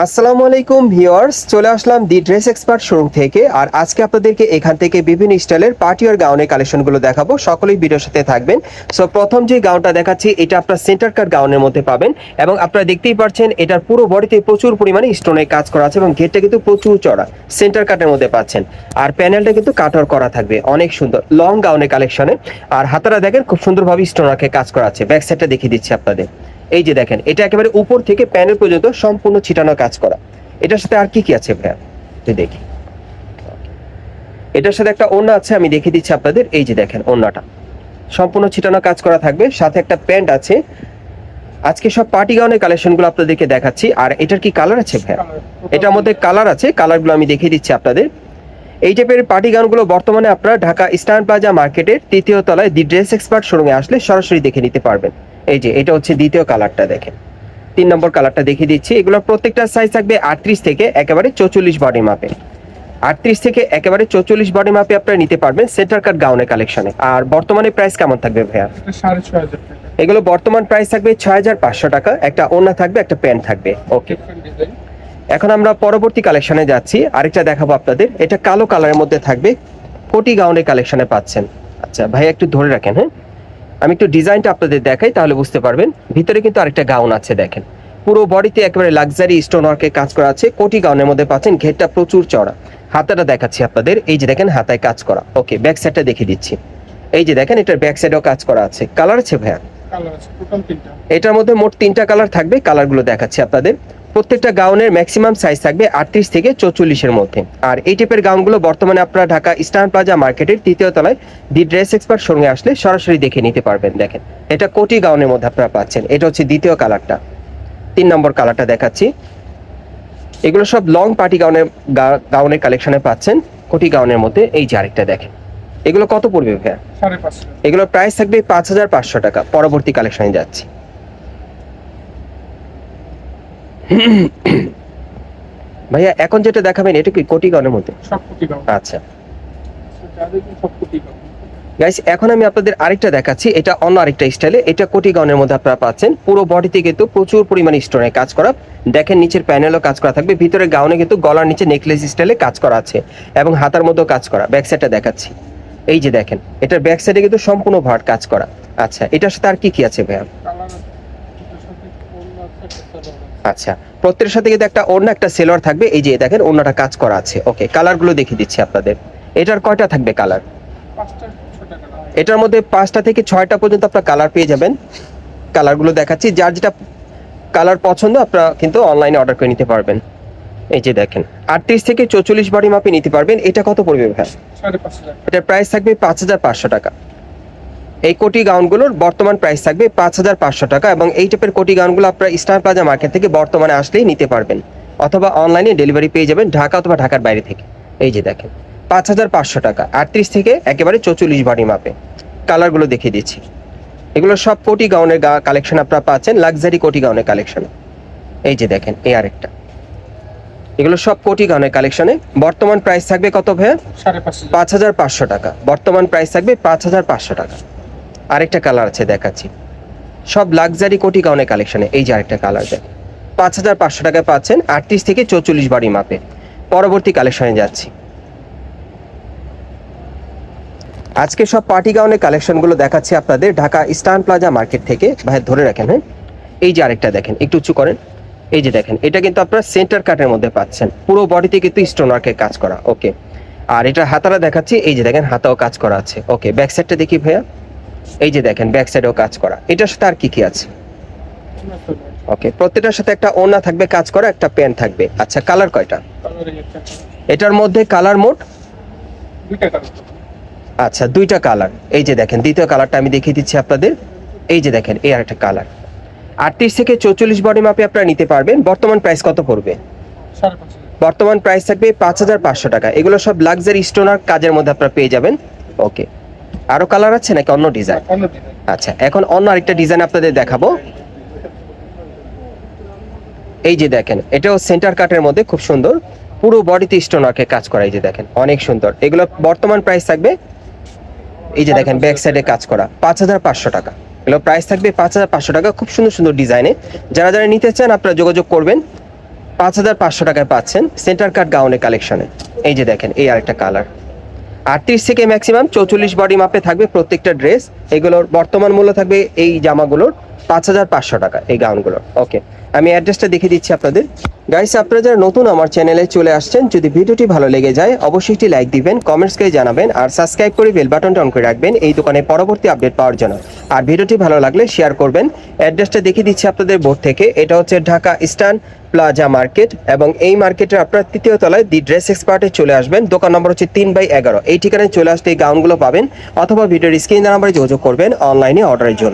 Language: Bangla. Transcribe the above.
আসসালামু আলাইকুম ভিউয়ার্স, চলে আসলাম দি ড্রেস এক্সপার্ট শোরুম থেকে। আর আজকে আপনাদেরকে এখান থেকে বিভিন্ন স্টাইলের পার্টি আর গাউনের কালেকশনগুলো দেখাবো। সকলেই ভিডিওর সাথে থাকবেন। সো প্রথম যে গাউনটা দেখাচ্ছি, এটা আপনার সেন্টার কাট গাউনের মধ্যে পাবেন। এবং আপনারা দেখতেই পাচ্ছেন, এটার পুরো বডিতে প্রচুর পরিমাণে স্টোনের কাজ করা আছে এবং ঘেরটা কিন্তু প্রচুর চড়া সেন্টার কাটের মধ্যে পাচ্ছেন। আর প্যানেলটা কিন্তু কাটার করা থাকবে, অনেক সুন্দর লং গাউনের কালেকশনে। আর হাতারা দেখেন, খুব সুন্দরভাবে স্টোনারকে কাজ করা আছে। ব্যাক সাইডটা দেখিয়ে দিচ্ছি আপনাদের। এই যে দেখেন এটা একেবারে উপর থেকে প্যানেল পর্যন্ত সম্পূর্ণ ছিটানো কাজ করা। এটার সাথে আর কি কি আছে ভাইয়া? তুই দেখি। এটার সাথে একটা ওড়না আছে আমি দেখিয়ে দিচ্ছি আপনাদের। এই যে দেখেন ওড়নাটা। সম্পূর্ণ ছিটানো কাজ করা থাকবে। সাথে একটা প্যান্ট আছে। আজকে সব পার্টি গাউনের কালেকশনগুলো আপনাদেরকে দেখাচ্ছি। আর এটার কি কালার আছে ভাইয়া? এটার মধ্যে কালার আছে। কালারগুলো আমি দেখিয়ে দিচ্ছি আপনাদের। এই টাইপের পার্টি গাউনগুলো বর্তমানে আপনারা ঢাকা ইস্টার্ন প্লাজা মার্কেটের তৃতীয় তলায় দি ড্রেস এক্সপার্ট শোরুমে আসলে সরাসরি দেখে নিতে পারবেন। এই যে এটা হচ্ছে দ্বিতীয় কালারটা দেখেন। তিন নম্বর কালারটা দেখিয়ে দিচ্ছি। এগুলোর প্রত্যেকটা সাইজ থাকবে আটত্রিশ থেকে একেবারে চৌচল্লিশ বডি মাপে আটত্রিশ থেকে একেবারে চৌচল্লিশ বডি মাপে আপনারা নিতে পারবেন সেন্টার কাট গাউনের কালেকশনে আর বর্তমানে প্রাইস কেমন থাকবে ভাইয়া? এগুলো বর্তমান প্রাইস থাকবে ছয় হাজার পাঁচশো টাকা। একটা ওড়না থাকবে একটা প্যান্ট থাকবে। ওকে এখন আমরা পরবর্তী কালেকশনে যাচ্ছি। আরেকটা দেখাবো আপনাদের। এটা কালো কালারের মধ্যে থাকবে কোটি গাউনের কালেকশনে পাচ্ছেন। আচ্ছা ভাই একটু ধরে রাখেন হ্যাঁ? আমি একটু ডিজাইনটা আপনাদের দেখাই তাহলে বুঝতে পারবেন। ভিতরে কিন্তু আরেকটা গাউন আছে দেখেন। পুরো বডিতে একেবারে লাক্সারি স্টোন ওয়ার্কের কাজ করা আছে কোটি গাউনের মধ্যে পাচ্ছেন ঘেরটা প্রচুর চড়া হাতাটা দেখাচ্ছি আপনাদের এই যে দেখেন হাতায় কাজ করা। ওকে ব্যাক সাইডটা দেখিয়ে দিচ্ছি। এই যে দেখেন এটার ব্যাক সাইডেও কাজ করা আছে। কালার আছে ভাইয়া? কালার আছে টোটাল তিনটা। এটার মধ্যে মোট তিনটা কালার থাকবে কালারগুলো দেখাচ্ছি আপনাদের। প্রত্যেকটা গাউনের ম্যাক্সিমাম সাইজ থাকবে আটত্রিশ থেকে চৌচল্লিশের মধ্যে। আর এই টাইপের গাউনগুলো বর্তমানে আপনারা ঢাকা ইস্টার্ন প্লাজা মার্কেটের তৃতীয় তলায় দি ড্রেস এক্সপার্ট শোরুমে আসলে সরাসরি দেখে নিতে পারবেন দেখেন। এটা কোটি গাউনের মধ্যে আপনারা পাচ্ছেন। এটা হচ্ছে দ্বিতীয় কালারটা তিন নম্বর কালারটা দেখাচ্ছি। এগুলো সব লং পার্টি গাউনের গাউনের কালেকশনে পাচ্ছেন। কোটি গাউনের মধ্যে এই যে আরেকটা দেখেন। এগুলো কত পড়বে ভাইয়া? এগুলোর প্রাইস থাকবে পাঁচ হাজার পাঁচশো টাকা। পরবর্তী কালেকশনে যাচ্ছি। ভাইয়া এখন যেটা দেখাবেন এটা কি কোটি গাউনের মধ্যে আচ্ছা। দাম গাইস এখন আমি আপনাদের আরেকটা দেখাচ্ছি এটা অন্য আরেকটা স্টাইলে এটা কোটি গাউনের মধ্যে আপনারা পাচ্ছেন। পুরো বডিতে কিন্তু প্রচুর পরিমাণে স্টোনে কাজ করা দেখেন নিচের প্যানেলও কাজ করা থাকবে ভিতরে গাউনে কিন্তু গলার নিচে নেকলেস স্টাইলে কাজ করা আছে এবং হাতার মধ্যেও কাজ করা ব্যাক সাইডটা দেখাচ্ছি। এই যে দেখেন এটার ব্যাক সাইডে কিন্তু সম্পূর্ণ ভাট কাজ করা। আচ্ছা এটার সাথে আর কি কি আছে ভাইয়া? অন্য আচ্ছা প্রত্যেকের সাথে কিন্তু একটা ওড়না একটা সেলোয়ার থাকবে। এই যে দেখেন ওড়নাটা কাজ করা আছে। ওকে কালারগুলো দেখিয়ে দিচ্ছি আপনাদের। এটার কয়টা থাকবে কালার এটার মধ্যে পাঁচটা থেকে ছয়টা পর্যন্ত আপনার কালার পেয়ে যাবেন। কালারগুলো দেখাচ্ছি। যার যেটা কালার পছন্দ আপনারা কিন্তু অনলাইনে অর্ডার করে নিতে পারবেন। এই যে দেখেন আটত্রিশ থেকে চৌচল্লিশ বাড়ি মাপে নিতে পারবেন। এটা কত পড়বে ভাই? এটার প্রাইস থাকবে পাঁচ হাজার পাঁচশো টাকা। এই কোটি গাউনগুলোর বর্তমান প্রাইস থাকবে পাঁচ হাজার পাঁচশো টাকা এবং এই টাইপের কোটি গাউনগুলো আপনারা স্টার প্লাজা মার্কেট থেকে বর্তমানে আসলেই নিতে পারবেন। অথবা অনলাইনে ডেলিভারি পেয়ে যাবেন ঢাকা অথবা ঢাকার বাইরে থেকে। এই যে দেখেন পাঁচ হাজার পাঁচশো টাকা আটত্রিশ থেকে একেবারে চৌচল্লিশ বাড়ি মাপে কালারগুলো দেখিয়ে দিচ্ছি। এগুলো সব কোটি গাউনের কালেকশন আপনারা পাচ্ছেন লাক্সারি কোটি গাউনের কালেকশন এই যে দেখেন এই আরেকটা। এগুলো সব কোটি গাউনের কালেকশনে বর্তমান প্রাইস থাকবে কত ভাইয়া? সাড়ে পাঁচ হাজার। পাঁচশো টাকা। বর্তমান প্রাইস থাকবে পাঁচ হাজার পাঁচশো টাকা। আরেকটা কালার আছে দেখাচ্ছি। সব লাক্সারি কোটি গাউনের কালেকশনে এই যে আরেকটা কালার দেখ। পাঁচ হাজার পাঁচশো টাকায় পাচ্ছেন আটত্রিশ থেকে চৌচল্লিশ বাড়ি মাপে। পরবর্তী কালেকশনে যাচ্ছি। আজকে সব পার্টি গাউনের কালেকশনগুলো দেখাচ্ছি আপনাদের ঢাকা ইস্টার্ন প্লাজা মার্কেট থেকে। ভাই, ধরে রাখেন হ্যাঁ? এই যে আরেকটা দেখেন, একটু উঁচু করেন। এই যে দেখেন, এটা কিন্তু আপনারা সেন্টার কাটের মধ্যে পাচ্ছেন। পুরো বডিতে কিন্তু স্টোন ওয়ার্কের কাজ করা ওকে আর এটা হাতারা দেখাচ্ছি, এই যে দেখেন, হাতাও কাজ করা আছে ওকে ব্যাক সাইডটা দেখি, ভাইয়া। এই যে দেখেন ব্যাক সাইডেও কাজ করা। এটার সাথে আর কি কি আছে? ওকে প্রত্যেকটার সাথে একটা ওড়না থাকবে, কাজ করা, একটা প্যান্ট থাকবে। আচ্ছা কালার কয়টা? এটার মধ্যে কালার মোট? আচ্ছা দুইটা কালার এই যে দেখেন, দ্বিতীয় কালারটা আমি দেখিয়ে দিচ্ছি আপনাদের। এই যে দেখেন, এই আরেকটা কালার আটত্রিশ থেকে চৌচল্লিশ বডি মাপে আপনারা নিতে পারবেন। বর্তমান প্রাইস কত পড়বে? বর্তমান প্রাইস থাকবে পাঁচ হাজার পাঁচশো টাকা। এগুলো সব লাক্সারি স্টোনার কাজের মধ্যে আপনারা পেয়ে যাবেন। ওকে আরও কালার আছে নাকি অন্য ডিজাইন আচ্ছা এখন অন্য আরেকটা ডিজাইন আপনাদের দেখাবো। এই যে দেখেন এটাও সেন্টার কাটের মধ্যে খুব সুন্দর। পুরো বডিতে স্টোন ওয়ার্কের কাজ করা এই যে দেখেন অনেক সুন্দর। এগুলো বর্তমান প্রাইস থাকবে এই যে দেখেন ব্যাক সাইডে কাজ করা পাঁচ হাজার পাঁচশো টাকা। এগুলো প্রাইস থাকবে পাঁচ হাজার পাঁচশো টাকা খুব সুন্দর সুন্দর ডিজাইনে যারা যারা নিতে চান আপনারা যোগাযোগ করবেন। পাঁচ হাজার পাঁচশো টাকায় পাচ্ছেন সেন্টার কাট গাউনের কালেকশনে এই যে দেখেন এই আরেকটা কালার আটত্রিশ থেকে ম্যাক্সিমাম চৌচল্লিশ বডি মাপে থাকবে প্রত্যেকটা ড্রেস এগুলোর বর্তমান মূল্য থাকবে এই জামাগুলোর পাঁচ হাজার পাঁচশো টাকা, এই গাউনগুলোর ওকে আমি অ্যাড্রেসটা দেখিয়ে দিচ্ছি আপনাদের। গাইস আপনারা যারা নতুন আমার চ্যানেলে চলে আসছেন, যদি ভিডিওটি ভালো লেগে যায়, অবশ্যই একটি লাইক দিবেন কমেন্টস করে জানাবেন, আর সাবস্ক্রাইব করে বেল বাটনটা অন করে রাখবেন, এই দোকানে পরবর্তী আপডেট পাওয়ার জন্য। আর ভিডিওটি ভালো লাগলে শেয়ার করবেন। অ্যাড্রেসটা দেখিয়ে দিচ্ছি আপনাদের বোর্ড থেকে। এটা হচ্ছে ঢাকা ইস্টার্ন প্লাজা মার্কেট এবং এই মার্কেটের আপনার তৃতীয় তলায় দি ড্রেস এক্সপার্টে চলে আসবেন। দোকান নম্বর হচ্ছে তিন বাই এগারো। এই ঠিকানায় চলে আসতে এই গাউনগুলো পাবেন অথবা ভিডিওর স্ক্রিন নাম্বারে যোগাযোগ করবেন অনলাইনে অর্ডারের জন্য।